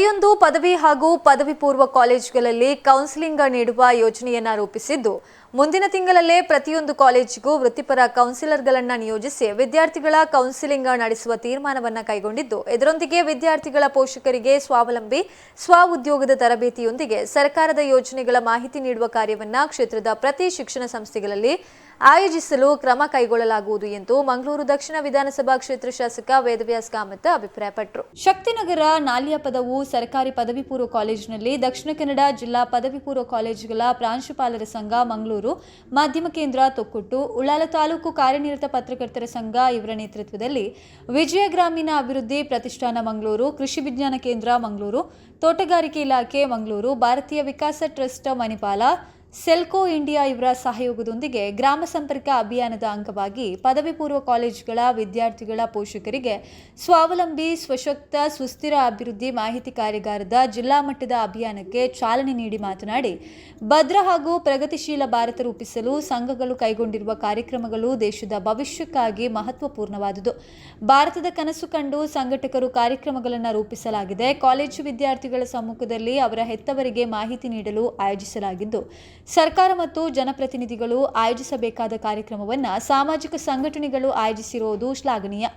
ಪ್ರತಿಯೊಂದು ಪದವಿ ಹಾಗೂ ಪದವಿ ಪೂರ್ವ ಕಾಲೇಜುಗಳಲ್ಲಿ ಕೌನ್ಸಿಲಿಂಗ್ ನೀಡುವ ಯೋಜನೆಯನ್ನ ರೂಪಿಸಿದ್ದು ಮುಂದಿನ ತಿಂಗಳಲ್ಲೇ ಪ್ರತಿಯೊಂದು ಕಾಲೇಜಿಗೂ ವೃತ್ತಿಪರ ಕೌನ್ಸಿಲರ್ಗಳನ್ನು ನಿಯೋಜಿಸಿ ವಿದ್ಯಾರ್ಥಿಗಳ ಕೌನ್ಸಿಲಿಂಗ್ ನಡೆಸುವ ತೀರ್ಮಾನವನ್ನು ಕೈಗೊಂಡಿದ್ದು, ಇದರೊಂದಿಗೆ ವಿದ್ಯಾರ್ಥಿಗಳ ಪೋಷಕರಿಗೆ ಸ್ವಾವಲಂಬಿ, ಸ್ವ ಉದ್ಯೋಗದ ತರಬೇತಿಯೊಂದಿಗೆ ಸರ್ಕಾರದ ಯೋಜನೆಗಳ ಮಾಹಿತಿ ನೀಡುವ ಕಾರ್ಯವನ್ನು ಕ್ಷೇತ್ರದ ಪ್ರತಿ ಶಿಕ್ಷಣ ಸಂಸ್ಥೆಗಳಲ್ಲಿ ಆಯೋಜಿಸಲು ಕ್ರಮ ಕೈಗೊಳ್ಳಲಾಗುವುದು ಎಂದು ಮಂಗಳೂರು ದಕ್ಷಿಣ ವಿಧಾನಸಭಾ ಕ್ಷೇತ್ರ ಶಾಸಕ ವೇದವ್ಯಾಸ್ ಕಾಮತ್ ಅಭಿಪ್ರಾಯಪಟ್ಟರು. ಶಕ್ತಿನಗರ ನಾಲ್ಯ ಪದವು ಸರ್ಕಾರಿ ಪದವಿ ಪೂರ್ವ ಕಾಲೇಜಿನಲ್ಲಿ ದಕ್ಷಿಣ ಕನ್ನಡ ಜಿಲ್ಲಾ ಪದವಿ ಪೂರ್ವ ಕಾಲೇಜುಗಳ ಪ್ರಾಂಶುಪಾಲರ ಸಂಘ ಮಂಗಳೂರು. ಮಾಧ್ಯಮ ಕೇಂದ್ರ ತೊಕ್ಕುಟ್ಟು, ಉಳ್ಳಾಲ ತಾಲೂಕು ಕಾರ್ಯನಿರತ ಪತ್ರಕರ್ತರ ಸಂಘ ಇವರ ನೇತೃತ್ವದಲ್ಲಿ ವಿಜಯ ಗ್ರಾಮೀಣ ಅಭಿವೃದ್ಧಿ ಪ್ರತಿಷ್ಠಾನ ಮಂಗಳೂರು, ಕೃಷಿ ವಿಜ್ಞಾನ ಕೇಂದ್ರ ಮಂಗಳೂರು, ತೋಟಗಾರಿಕೆ ಇಲಾಖೆ Mangaluru, Bharatiya Vikasa Trust Manipal Selco India ಇವರ ಸಹಯೋಗದೊಂದಿಗೆ ಗ್ರಾಮ ಸಂಪರ್ಕ ಅಭಿಯಾನದ ಅಂಗವಾಗಿ ಪದವಿ ಪೂರ್ವ ಕಾಲೇಜುಗಳ ವಿದ್ಯಾರ್ಥಿಗಳ ಪೋಷಕರಿಗೆ ಸ್ವಾವಲಂಬಿ, ಸ್ವಶಕ್ತ, ಸುಸ್ಥಿರ ಅಭಿವೃದ್ಧಿ ಮಾಹಿತಿ ಕಾರ್ಯಾಗಾರದ ಜಿಲ್ಲಾ ಮಟ್ಟದ ಅಭಿಯಾನಕ್ಕೆ ಚಾಲನೆ ನೀಡಿ ಮಾತನಾಡಿ, ಭದ್ರ ಹಾಗೂ ಪ್ರಗತಿಶೀಲ ಭಾರತ ರೂಪಿಸಲು ಸಂಘಗಳು ಕೈಗೊಂಡಿರುವ ಕಾರ್ಯಕ್ರಮಗಳು ದೇಶದ ಭವಿಷ್ಯಕ್ಕಾಗಿ ಮಹತ್ವಪೂರ್ಣವಾದುದು. ಭಾರತದ ಕನಸು ಕಂಡು ಸಂಘಟಕರು ಕಾರ್ಯಕ್ರಮಗಳನ್ನು ರೂಪಿಸಲಾಗಿದೆ. ಕಾಲೇಜು ವಿದ್ಯಾರ್ಥಿಗಳ ಸಮ್ಮುಖದಲ್ಲಿ ಅವರ ಹೆತ್ತವರಿಗೆ ಮಾಹಿತಿ ನೀಡಲು ಆಯೋಜಿಸಲಾಗಿದ್ದು ಸರ್ಕಾರ ಮತ್ತು ಜನಪ್ರತಿನಿಧಿಗಳು ಆಯೋಜಿಸಬೇಕಾದ ಕಾರ್ಯಕ್ರಮವನ್ನು ಸಾಮಾಜಿಕ ಸಂಘಟನೆಗಳು ಆಯೋಜಿಸಿರುವುದು ಶ್ಲಾಘನೀಯ.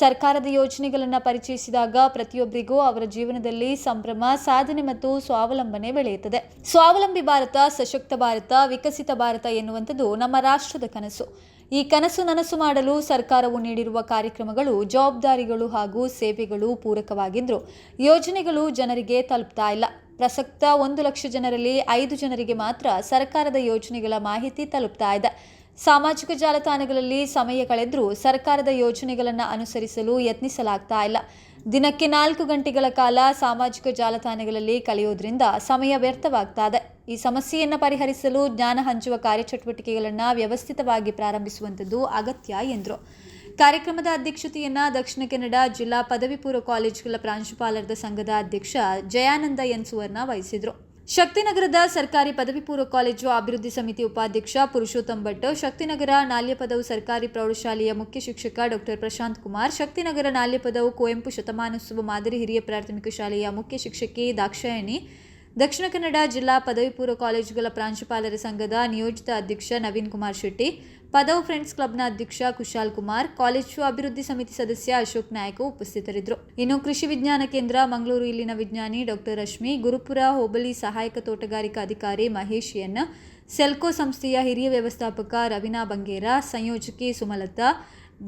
ಸರ್ಕಾರದ ಯೋಜನೆಗಳನ್ನು ಪರಿಚಯಿಸಿದಾಗ ಪ್ರತಿಯೊಬ್ಬರಿಗೂ ಅವರ ಜೀವನದಲ್ಲಿ ಸಂಭ್ರಮ, ಸಾಧನೆ ಮತ್ತು ಸ್ವಾವಲಂಬನೆ ಬೆಳೆಯುತ್ತದೆ. ಸ್ವಾವಲಂಬಿ ಭಾರತ, ಸಶಕ್ತ ಭಾರತ, ವಿಕಸಿತ ಭಾರತ ಎನ್ನುವಂಥದ್ದು ನಮ್ಮ ರಾಷ್ಟ್ರದ ಕನಸು. ಈ ಕನಸು ನನಸು ಮಾಡಲು ಸರ್ಕಾರವು ನೀಡಿರುವ ಕಾರ್ಯಕ್ರಮಗಳು ಜವಾಬ್ದಾರಿಗಳು ಹಾಗೂ ಸೇವೆಗಳು ಪೂರಕವಾಗಿದ್ದರೂ ಯೋಜನೆಗಳು ಜನರಿಗೆ ತಲುಪ್ತಾ ಇಲ್ಲ. ಪ್ರಸಕ್ತ ಒಂದು ಲಕ್ಷ ಜನರಲ್ಲಿ ಐದು ಜನರಿಗೆ ಮಾತ್ರ ಸರ್ಕಾರದ ಯೋಜನೆಗಳ ಮಾಹಿತಿ ತಲುಪ್ತಾ ಇದೆ. ಸಾಮಾಜಿಕ ಜಾಲತಾಣಗಳಲ್ಲಿ ಸಮಯ ಕಳೆದರೂ ಸರ್ಕಾರದ ಯೋಜನೆಗಳನ್ನು ಅನುಸರಿಸಲು ಯತ್ನಿಸಲಾಗ್ತಾ ಇಲ್ಲ. ದಿನಕ್ಕೆ ನಾಲ್ಕು ಗಂಟೆಗಳ ಕಾಲ ಸಾಮಾಜಿಕ ಜಾಲತಾಣಗಳಲ್ಲಿ ಕಳೆಯೋದ್ರಿಂದ ಸಮಯ ವ್ಯರ್ಥವಾಗ್ತಾ ಇದೆ. ಈ ಸಮಸ್ಯೆಯನ್ನು ಪರಿಹರಿಸಲು ಜ್ಞಾನ ಹಂಚುವ ಕಾರ್ಯಚಟುವಟಿಕೆಗಳನ್ನು ವ್ಯವಸ್ಥಿತವಾಗಿ ಪ್ರಾರಂಭಿಸುವಂಥದ್ದು ಅಗತ್ಯ ಎಂದರು. ಕಾರ್ಯಕ್ರಮದ ಅಧ್ಯಕ್ಷತೆಯನ್ನ ದಕ್ಷಿಣ ಕನ್ನಡ ಜಿಲ್ಲಾ ಪದವಿ ಪೂರ್ವ ಕಾಲೇಜುಗಳ ಪ್ರಾಂಶುಪಾಲರದ ಸಂಘದ ಅಧ್ಯಕ್ಷ ಜಯಾನಂದ ಎನ್ ಸುವರ್ಣ ವಹಿಸಿದರು. ಶಕ್ತಿನಗರದ ಸರ್ಕಾರಿ ಪದವಿ ಪೂರ್ವ ಕಾಲೇಜು ಅಭಿವೃದ್ಧಿ ಸಮಿತಿ ಉಪಾಧ್ಯಕ್ಷ ಪುರುಷೋತ್ತಮ್ ಭಟ್, ಶಕ್ತಿನಗರ ನಾಲ್ಯಪದವು ಸರ್ಕಾರಿ ಪ್ರೌಢಶಾಲೆಯ ಮುಖ್ಯ ಶಿಕ್ಷಕ ಡಾಕ್ಟರ್ ಪ್ರಶಾಂತ್ ಕುಮಾರ್, ಶಕ್ತಿನಗರ ನಾಲ್ಯಪದವು ಕುವೆಂಪು ಶತಮಾನೋತ್ಸವ ಮಾದರಿ ಹಿರಿಯ ಪ್ರಾಥಮಿಕ ಶಾಲೆಯ ಮುಖ್ಯ ಶಿಕ್ಷಕಿ ದಾಕ್ಷಾಯಣಿ, ದಕ್ಷಿಣ ಕನ್ನಡ ಜಿಲ್ಲಾ ಪದವಿ ಪೂರ್ವ ಕಾಲೇಜುಗಳ ಪ್ರಾಂಶುಪಾಲರ ಸಂಘದ ನಿಯೋಜಿತ ಅಧ್ಯಕ್ಷ ನವೀನ್ ಕುಮಾರ್ ಶೆಟ್ಟಿ ಪದವು ಫ್ರೆಂಡ್ಸ್ ಕ್ಲಬ್ನ ಅಧ್ಯಕ್ಷ ಕುಶಾಲ್ ಕುಮಾರ್, ಕಾಲೇಜು ಅಭಿವೃದ್ಧಿ ಸಮಿತಿ ಸದಸ್ಯ ಅಶೋಕ್ ನಾಯ್ಕ ಉಪಸ್ಥಿತರಿದ್ದರು. ಇನ್ನು ಕೃಷಿ ವಿಜ್ಞಾನ ಕೇಂದ್ರ ಮಂಗಳೂರು ಇಲ್ಲಿನ ವಿಜ್ಞಾನಿ ಡಾಕ್ಟರ್ ರಶ್ಮಿ, ಗುರುಪುರ ಹೋಬಳಿ ಸಹಾಯಕ ತೋಟಗಾರಿಕಾ ಅಧಿಕಾರಿ ಮಹೇಶ್ ಸೆಲ್ಕೋ ಸಂಸ್ಥೆಯ ಹಿರಿಯ ವ್ಯವಸ್ಥಾಪಕ ರವೀನಾ ಬಂಗೇರ, ಸಂಯೋಜಕಿ ಸುಮಲತಾ,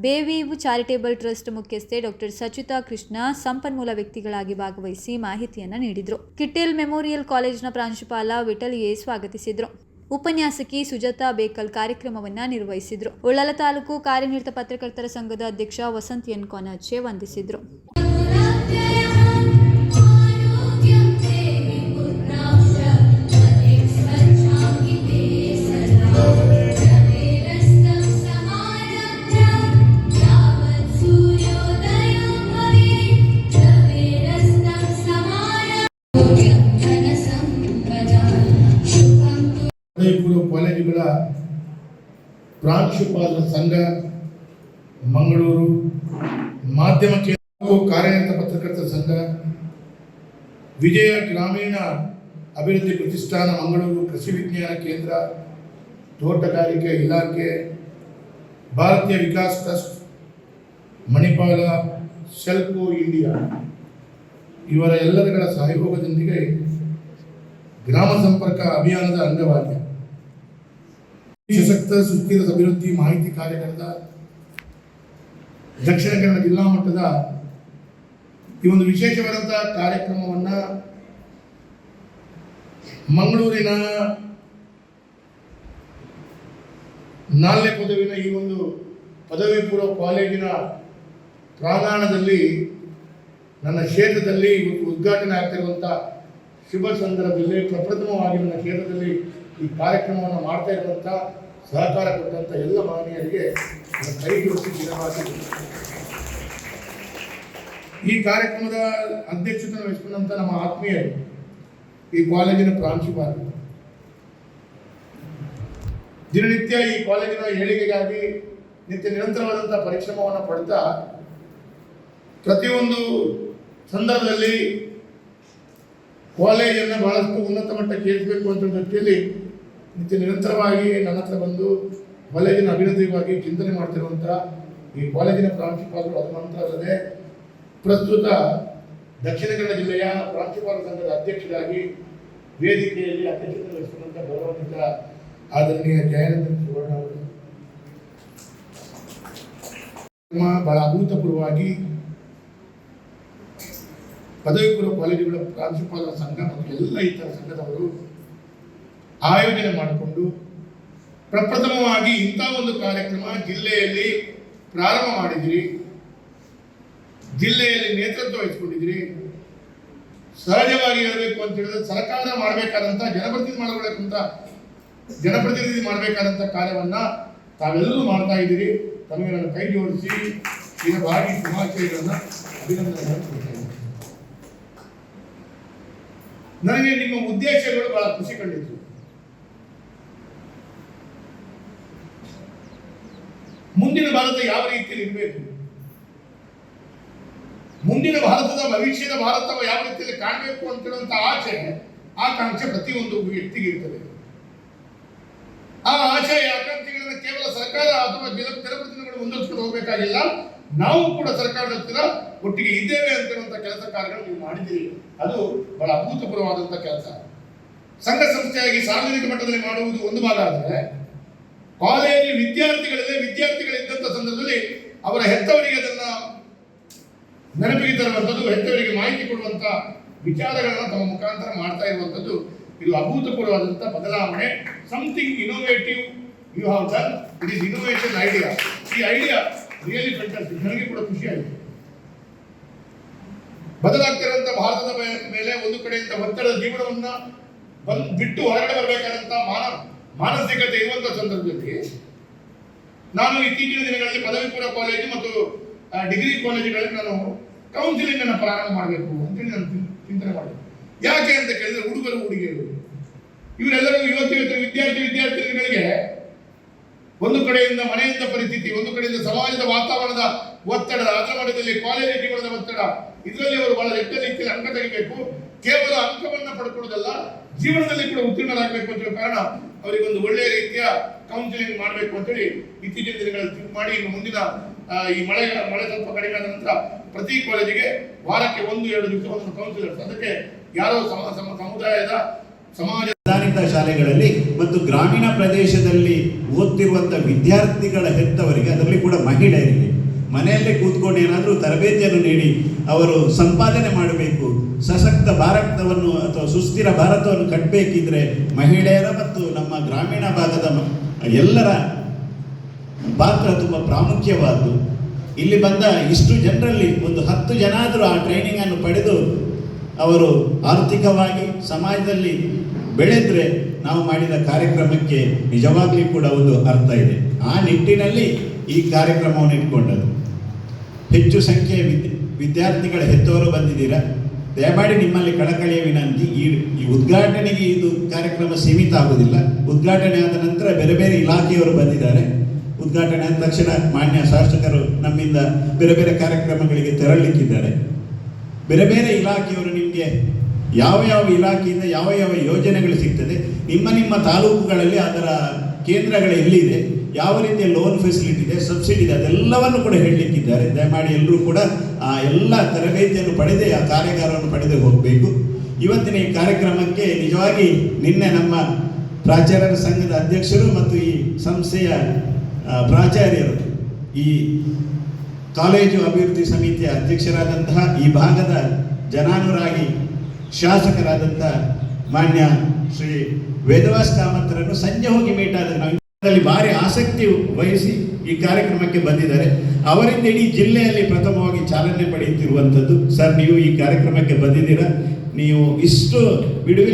ಬೇವಿವು ಚಾರಿಟೇಬಲ್ ಟ್ರಸ್ಟ್ ಮುಖ್ಯಸ್ಥೆ ಡಾಕ್ಟರ್ ಸಚಿತಾ ಕೃಷ್ಣ, ಸಂಪನ್ಮೂಲ ವ್ಯಕ್ತಿಗಳಾಗಿ ಭಾಗವಹಿಸಿ ಮಾಹಿತಿಯನ್ನು ನೀಡಿದರು. ಕಿಟ್ಟೇಲ್ ಮೆಮೋರಿಯಲ್ ಕಾಲೇಜಿನ ಪ್ರಾಂಶುಪಾಲ ವಿಠಲ್ ಎ ಸ್ವಾಗತಿಸಿದರು. ಉಪನ್ಯಾಸಕಿ ಸುಜಾತಾ ಬೇಕಲ್ ಕಾರ್ಯಕ್ರಮವನ್ನು ನಿರ್ವಹಿಸಿದರು. ಉಳ್ಳಾಲ ತಾಲೂಕು ಕಾರ್ಯನಿರತ ಪತ್ರಕರ್ತರ ಸಂಘದ ಅಧ್ಯಕ್ಷ ವಸಂತ್ ಎನ್ ಕೊನಾಚೆ ವಂದಿಸಿದರು. ಪದವಿ ಪೂರ್ವ ಕಾಲೇಜುಗಳ ಪ್ರಾಂಶುಪಾಲರ ಸಂಘ, ಮಂಗಳೂರು ಮಾಧ್ಯಮ ಕೇಂದ್ರ ಕಾರ್ಯನಿರತ ಪತ್ರಕರ್ತರ ಸಂಘ, ವಿಜಯ ಗ್ರಾಮೀಣ ಅಭಿವೃದ್ಧಿ ಪ್ರತಿಷ್ಠಾನ ಮಂಗಳೂರು ಕೃಷಿ ವಿಜ್ಞಾನ ಕೇಂದ್ರ ತೋಟಗಾರಿಕೆ ಇಲಾಖೆ, Bharatiya Vikas Trust, Manipal, Selco India ಇವರ ಎಲ್ಲರಗಳ ಸಹಯೋಗದೊಂದಿಗೆ ಗ್ರಾಮ ಸಂಪರ್ಕ ಅಭಿಯಾನದ ಅಂಗವಾಗಿ ಸಶಕ್ತ ಸುಸ್ಥಿರ ಅಭಿವೃದ್ಧಿ ಮಾಹಿತಿ ಕಾರ್ಯಕ್ರಮದ ದಕ್ಷಿಣ ಕನ್ನಡ ಜಿಲ್ಲಾ ಮಟ್ಟದ ಈ ಒಂದು ವಿಶೇಷವಾದಂತಹ ಕಾರ್ಯಕ್ರಮವನ್ನ ಮಂಗಳೂರಿನ ನಾಲ್ನೇ ಪದವಿನ ಈ ಒಂದು ಪದವಿ ಪೂರ್ವ ಕಾಲೇಜಿನ ಪ್ರಾಂಗಣದಲ್ಲಿ ನನ್ನ ಕ್ಷೇತ್ರದಲ್ಲಿ ಉದ್ಘಾಟನೆ ಆಗ್ತಿರುವಂಥ ಶುಭ ಸಂದರ್ಭದಲ್ಲಿ ಪ್ರಪ್ರಥಮವಾಗಿ ನನ್ನ ಕ್ಷೇತ್ರದಲ್ಲಿ ಈ ಕಾರ್ಯಕ್ರಮವನ್ನು ಮಾಡ್ತಾ ಇರುವಂಥ ಸಹಕಾರ ಕೊಟ್ಟಂತ ಎಲ್ಲ ನನ್ನ ಕೈ ಜೋಡಿಸಿ ಈ ಕಾರ್ಯಕ್ರಮದ ಅಧ್ಯಕ್ಷತೆ ವಹಿಸಿಕೊಂಡಂಥ ನಮ್ಮ ಆತ್ಮೀಯರು ಈ ಕಾಲೇಜಿನ ಪ್ರಾಂಶುಪಾಲ ದಿನನಿತ್ಯ ಈ ಕಾಲೇಜಿನ ಏಳಿಗೆಗಾಗಿ ನಿತ್ಯ ನಿರಂತರವಾದಂಥ ಪರಿಶ್ರಮವನ್ನು ಪಡ್ತಾ ಪ್ರತಿಯೊಂದು ಸಂದರ್ಭದಲ್ಲಿ ಕಾಲೇಜನ್ನು ಬಹಳಷ್ಟು ಉನ್ನತ ಮಟ್ಟಕ್ಕೆ ಏರಿಸಬೇಕು ಅಂತ ದೃಷ್ಟಿಯಲ್ಲಿ ನಿತ್ಯ ನಿರಂತರವಾಗಿ ನನ್ನ ಹತ್ರ ಬಂದು ಕಾಲೇಜಿನ ಅಭಿವೃದ್ಧಿಗಾಗಿ ಚಿಂತನೆ ಮಾಡ್ತಿರುವಂಥ ಈ ಕಾಲೇಜಿನ ಪ್ರಾಂಶುಪಾಲರು ಅದು ಮಾತ್ರ ಅಲ್ಲದೆ ಪ್ರಸ್ತುತ ದಕ್ಷಿಣ ಕನ್ನಡ ಜಿಲ್ಲೆಯ ಪ್ರಾಂಶುಪಾಲ ಸಂಘದ ಅಧ್ಯಕ್ಷರಾಗಿ ವೇದಿಕೆಯಲ್ಲಿ ಅಧ್ಯಕ್ಷತೆ ವಹಿಸಿರುವಂಥ ಗೌರವಾನ್ವಿತ ಆದರಣೀಯ ಜಯಾನಂದ ಸುವರ್ಣ ಅವರು. ಬಹಳ ಅಭೂತಪೂರ್ವವಾಗಿ ಪದವಿ ಪೂರ್ವ ಕಾಲೇಜುಗಳ ಪ್ರಾಂಶುಪಾಲರ ಸಂಘ ಮತ್ತು ಎಲ್ಲ ಇತರ ಸಂಘದವರು ಆಯೋಜನೆ ಮಾಡಿಕೊಂಡು ಪ್ರಪ್ರಥಮವಾಗಿ ಇಂಥ ಒಂದು ಕಾರ್ಯಕ್ರಮ ಜಿಲ್ಲೆಯಲ್ಲಿ ಪ್ರಾರಂಭ ಮಾಡಿದಿರಿ. ಜಿಲ್ಲೆಯಲ್ಲಿ ನೇತೃತ್ವ ವಹಿಸಿಕೊಂಡಿದ್ರಿ. ಸಹಜವಾಗಿ ಹೇಳಬೇಕು ಅಂತ ಹೇಳಿದ್ರೆ ಸರ್ಕಾರ ಮಾಡಬೇಕಾದಂಥ ಜನಪ್ರತಿನಿಧಿ ಮಾಡಬೇಕಂತ, ಜನಪ್ರತಿನಿಧಿ ಮಾಡಬೇಕಾದಂಥ ಕಾರ್ಯವನ್ನ ತಾವೆಲ್ಲರೂ ಮಾಡ್ತಾ ಇದ್ದೀರಿ. ತಮಗೆ ನನ್ನ ಕೈ ಜೋಡಿಸಿ ಇದಕ್ಕಾಗಿ ಶುಭಾಶಯಗಳನ್ನ ಅಭಿನಂದನೆಗಳನ್ನು ಕೊಡ್ತಾ ಇದ್ದೀನಿ. ನನಗೆ ನಿಮ್ಮ ಉದ್ದೇಶಗಳು ಬಹಳ ಖುಷಿ ಕಂಡಿತು. ಮುಂದಿನ ಭಾರತ ಯಾವ ರೀತಿಯಲ್ಲಿ ಇರಬೇಕು? ಮುಂದಿನ ಭಾರತದ ಭವಿಷ್ಯದ ಭಾರತ ಯಾವ ರೀತಿಯಲ್ಲಿ ಕಾಣಬೇಕು ಅಂತ ಹೇಳುವಂತ ಆಸೆ, ಆಕಾಂಕ್ಷೆ ಪ್ರತಿಯೊಂದು ವ್ಯಕ್ತಿಗೆ ಇರ್ತದೆ. ಆ ಆಶೆ ಆಕಾಂಕ್ಷೆಗಳನ್ನ ಕೇವಲ ಸರ್ಕಾರ ಅಥವಾ ಜನ ಜನಪ್ರತಿನಿಧಿಗಳು ಮುಂದುವರಿಸಿಕೊಂಡು ಹೋಗಬೇಕಾಗಿಲ್ಲ. ನಾವು ಕೂಡ ಸರ್ಕಾರದ ಹತ್ತಿರ ಒಟ್ಟಿಗೆ ಇದ್ದೇವೆ ಅಂತ ಕೆಲಸ ಕಾರ್ಯಗಳು ನೀವು ಮಾಡಿದ್ದೀರಿ. ಅದು ಬಹಳ ಅಭೂತಪೂರ್ವವಾದಂತಹ ಕೆಲಸ. ಸಂಘ ಸಂಸ್ಥೆಯಾಗಿ ಸಾರ್ವಜನಿಕ ಮಟ್ಟದಲ್ಲಿ ಮಾಡುವುದು ಒಂದು ಭಾಗ ಆದರೆ ಕಾಲೇಜು ವಿದ್ಯಾರ್ಥಿಗಳಿದೆ ವಿದ್ಯಾರ್ಥಿಗಳಿದ್ದಂಥ ಸಂದರ್ಭದಲ್ಲಿ ಅವರ ಹೆತ್ತವರಿಗೆ ಅದನ್ನ ನೆನಪಿಗೆ ತರುವಂಥದ್ದು, ಹೆತ್ತವರಿಗೆ ಮಾಹಿತಿ ಕೊಡುವಂತ ವಿಚಾರಗಳನ್ನ ತಮ್ಮ ಮುಖಾಂತರ ಮಾಡ್ತಾ ಇರುವಂಥದ್ದು ಇದು ಅಭೂತಪೂರ್ವವಾದಂಥ ಬದಲಾವಣೆ. Something innovative you have done it is innovation idea ಈ ಐಡಿಯಾ ರಿಯಲಿ ಫ್ಯಾಂಟಾಸ್ಟಿಕ್ ನನಗೆ ಕೂಡ ಖುಷಿ ಆಯಿತು. ಬದಲಾಗ್ತಿರುವಂತಹ ಭಾರತದ ಮೇಲೆ ಒಂದು ಕಡೆಯಿಂದ ಒತ್ತಡದ ಜೀವನವನ್ನ ಬಂದ್, ಬಿಟ್ಟು ಹೊರಗಡೆ ಬರಬೇಕಾದಂತ ಮಾನವ ಮಾನಸಿಕತೆ ಇರುವಂತಹ ಸಂದರ್ಭದಲ್ಲಿ ನಾನು ಇತ್ತೀಚಿನ ದಿನಗಳಲ್ಲಿ ಪದವಿ ಪೂರ್ವ ಕಾಲೇಜು ಮತ್ತು ಡಿಗ್ರಿ ಕಾಲೇಜುಗಳಲ್ಲಿ ನಾನು ಕೌನ್ಸಿಲಿಂಗ್ ಅನ್ನು ಪ್ರಾರಂಭ ಮಾಡಬೇಕು ಅಂತೇಳಿ ನಾನು ಚಿಂತನೆ ಮಾಡಿದೆ. ಯಾಕೆ ಅಂತ ಕೇಳಿದ್ರೆ ಹುಡುಗರು ಹುಡುಗಿಯರು. ಇವರೆಲ್ಲರೂ ಯುವತಿ ಯುವತಿ ವಿದ್ಯಾರ್ಥಿ ವಿದ್ಯಾರ್ಥಿಗಳಿಗೆ ಒಂದು ಕಡೆಯಿಂದ ಮನೆಯಿಂದ ಪರಿಸ್ಥಿತಿ, ಒಂದು ಕಡೆಯಿಂದ ಸಮಾಜದ ವಾತಾವರಣದ ಒತ್ತಡ ಮಟ್ಟದಲ್ಲಿ ಕಾಲೇಜು ಜೀವನದ ಒತ್ತಡ. ಇದರಲ್ಲಿ ಅವರು ಬಹಳ ದೊಡ್ಡ ರೀತಿಯಲ್ಲಿ ಅಂಕ ತೆಗಿಬೇಕು. ಕೇವಲ ಅಂಕವನ್ನ ಪಡ್ಕೊಳ್ಳೋದಲ್ಲ, ಜೀವನದಲ್ಲಿ ಕೂಡ ಉತ್ತೀರ್ಣರಾಗಬೇಕು ಅಂತ ಕಾರಣ ಅವರಿಗೆ ಒಂದು ಒಳ್ಳೆಯ ರೀತಿಯ ಕೌನ್ಸಿಲಿಂಗ್ ಮಾಡಬೇಕು ಅಂತೇಳಿ ಇತ್ತೀಚಿನ ದಿನಗಳಲ್ಲಿ think ಮಾಡಿ, ಇನ್ನು ಮುಂದಿನ ಈ ಮಳೆ ಮಳೆ ಸ್ವಲ್ಪ ಕಡಿಮೆ ಆದ ನಂತರ ಪ್ರತಿ ಕಾಲೇಜಿಗೆ ವಾರಕ್ಕೆ ಒಂದು, ಎರಡು ದಿವಸ ಒಂದು ಕೌನ್ಸಿಲರ್ಸ್ ಅದಕ್ಕೆ ಯಾರೋ ಸಮ, ಸಮ- ಸಮುದಾಯದ, ಸಮಾಜ ಆಧಾರಿತ ಶಾಲೆಗಳಲ್ಲಿ ಮತ್ತು ಗ್ರಾಮೀಣ ಪ್ರದೇಶದಲ್ಲಿ ಓದ್ತಿರುವಂಥ ವಿದ್ಯಾರ್ಥಿಗಳ ಹೆತ್ತವರಿಗೆ, ಅದರಲ್ಲಿ ಕೂಡ ಮಹಿಳೆಯರಿಗೆ ಮನೆಯಲ್ಲೇ ಕೂತ್ಕೊಂಡು ಏನಾದರೂ ತರಬೇತಿಯನ್ನು ನೀಡಿ ಅವರು ಸಂಪಾದನೆ ಮಾಡಬೇಕು, ಸಶಕ್ತ ಭಾರತವನ್ನು ಅಥವಾ ಸುಸ್ಥಿರ ಭಾರತವನ್ನು ಕಟ್ಟಬೇಕಿದ್ರೆ ಮಹಿಳೆಯರ ಮತ್ತು ನಮ್ಮ ಗ್ರಾಮೀಣ ಭಾಗದ ಎಲ್ಲರ ಪಾತ್ರ ತುಂಬ ಪ್ರಾಮುಖ್ಯವಾದ್ದು. ಇಲ್ಲಿ ಬಂದ ಇಷ್ಟು ಜನರಲ್ಲಿ ಒಂದು ಹತ್ತು ಜನ ಆದರೂ ಆ ಟ್ರೈನಿಂಗನ್ನು ಪಡೆದು ಅವರು ಆರ್ಥಿಕವಾಗಿ ಸಮಾಜದಲ್ಲಿ ಬೆಳೆದ್ರೆ ನಾವು ಮಾಡಿದ ಕಾರ್ಯಕ್ರಮಕ್ಕೆ ನಿಜವಾಗ್ಲಿ ಕೂಡ ಒಂದು ಅರ್ಥ ಇದೆ. ಆ ನಿಟ್ಟಿನಲ್ಲಿ ಈ ಕಾರ್ಯಕ್ರಮವನ್ನು ಇಟ್ಕೊಂಡದ್ದು ಹೆಚ್ಚು ಸಂಖ್ಯೆಯ ವಿದ್ಯ, ವಿದ್ಯಾರ್ಥಿಗಳ ಹೆತ್ತವರು ಬಂದಿದ್ದೀರಾ? ದಯಮಾಡಿ ನಿಮ್ಮಲ್ಲಿ ಕಳಕಳಿಯ ವಿನಂತಿ ಈ ಈ ಉದ್ಘಾಟನೆಗೆ ಇದು ಕಾರ್ಯಕ್ರಮ ಸೀಮಿತ ಆಗುವುದಿಲ್ಲ. ಉದ್ಘಾಟನೆ ಆದ ನಂತರ ಬೇರೆ ಬೇರೆ ಇಲಾಖೆಯವರು ಬಂದಿದ್ದಾರೆ. ಉದ್ಘಾಟನೆ ಆದ ತಕ್ಷಣ ಮಾನ್ಯ ಶಾಸಕರು ನಮ್ಮಿಂದ ಬೇರೆ ಬೇರೆ ಕಾರ್ಯಕ್ರಮಗಳಿಗೆ ತೆರಳಲಿಕ್ಕಿದ್ದಾರೆ. ಬೇರೆ ಬೇರೆ ಇಲಾಖೆಯವರು ನಿಮಗೆ ಯಾವ ಯಾವ ಇಲಾಖೆಯಿಂದ ಯಾವ ಯಾವ ಯೋಜನೆಗಳು ಸಿಗ್ತದೆ? ನಿಮ್ಮ ನಿಮ್ಮ ತಾಲೂಕುಗಳಲ್ಲಿ ಅದರ ಕೇಂದ್ರಗಳು ಎಲ್ಲಿದೆ? ಯಾವ ರೀತಿಯ ಲೋನ್ ಫೆಸಿಲಿಟಿ ಇದೆ ಸಬ್ಸಿಡಿ ಇದೆ, ಅದೆಲ್ಲವನ್ನು ಕೂಡ ಹೇಳಲಿಕ್ಕಿದ್ದಾರೆ. ದಯಮಾಡಿ ಎಲ್ಲರೂ ಕೂಡ ಆ ಎಲ್ಲ ತರಬೇತಿಯನ್ನು ಪಡೆದೇ ಆ ಕಾರ್ಯಾಗಾರವನ್ನು ಪಡೆದೇ ಹೋಗಬೇಕು. ಇವತ್ತಿನ ಈ ಕಾರ್ಯಕ್ರಮಕ್ಕೆ ನಿಜವಾಗಿ ನಿನ್ನೆ ನಮ್ಮ ಪ್ರಾಚಾರ್ಯರ ಸಂಘದ ಅಧ್ಯಕ್ಷರು ಮತ್ತು ಈ ಸಂಸ್ಥೆಯ ಪ್ರಾಚಾರ್ಯರು, ಈ ಕಾಲೇಜು ಅಭಿವೃದ್ಧಿ ಸಮಿತಿಯ ಅಧ್ಯಕ್ಷರಾದಂತಹ ಈ ಭಾಗದ ಜನಾನುರಾಗಿ ಶಾಸಕರಾದಂಥ ಮಾನ್ಯ ಶ್ರೀ ವೇದವಾಸ್ ಕಾಮತ್ರನ್ನು ಸಂಜೆ ಹೋಗಿ ಆದಾಗ ನಾವು ಭಾರಿ ಆಸಕ್ತಿ ವಹಿಸಿ ಈ ಕಾರ್ಯಕ್ರಮಕ್ಕೆ ಬಂದಿದ್ದಾರೆ. ಅವರಿಂದ ಇಡೀ ಜಿಲ್ಲೆಯಲ್ಲಿ ಪ್ರಥಮವಾಗಿ ಚಾಲನೆ ಪಡೆಯುತ್ತಿರುವಂಥದ್ದು. ಸರ್, ನೀವು ಈ ಕಾರ್ಯಕ್ರಮಕ್ಕೆ ಬಂದಿದ್ದೀರಾ? ನೀವು ಇಷ್ಟು ಬಿಡುವಿನ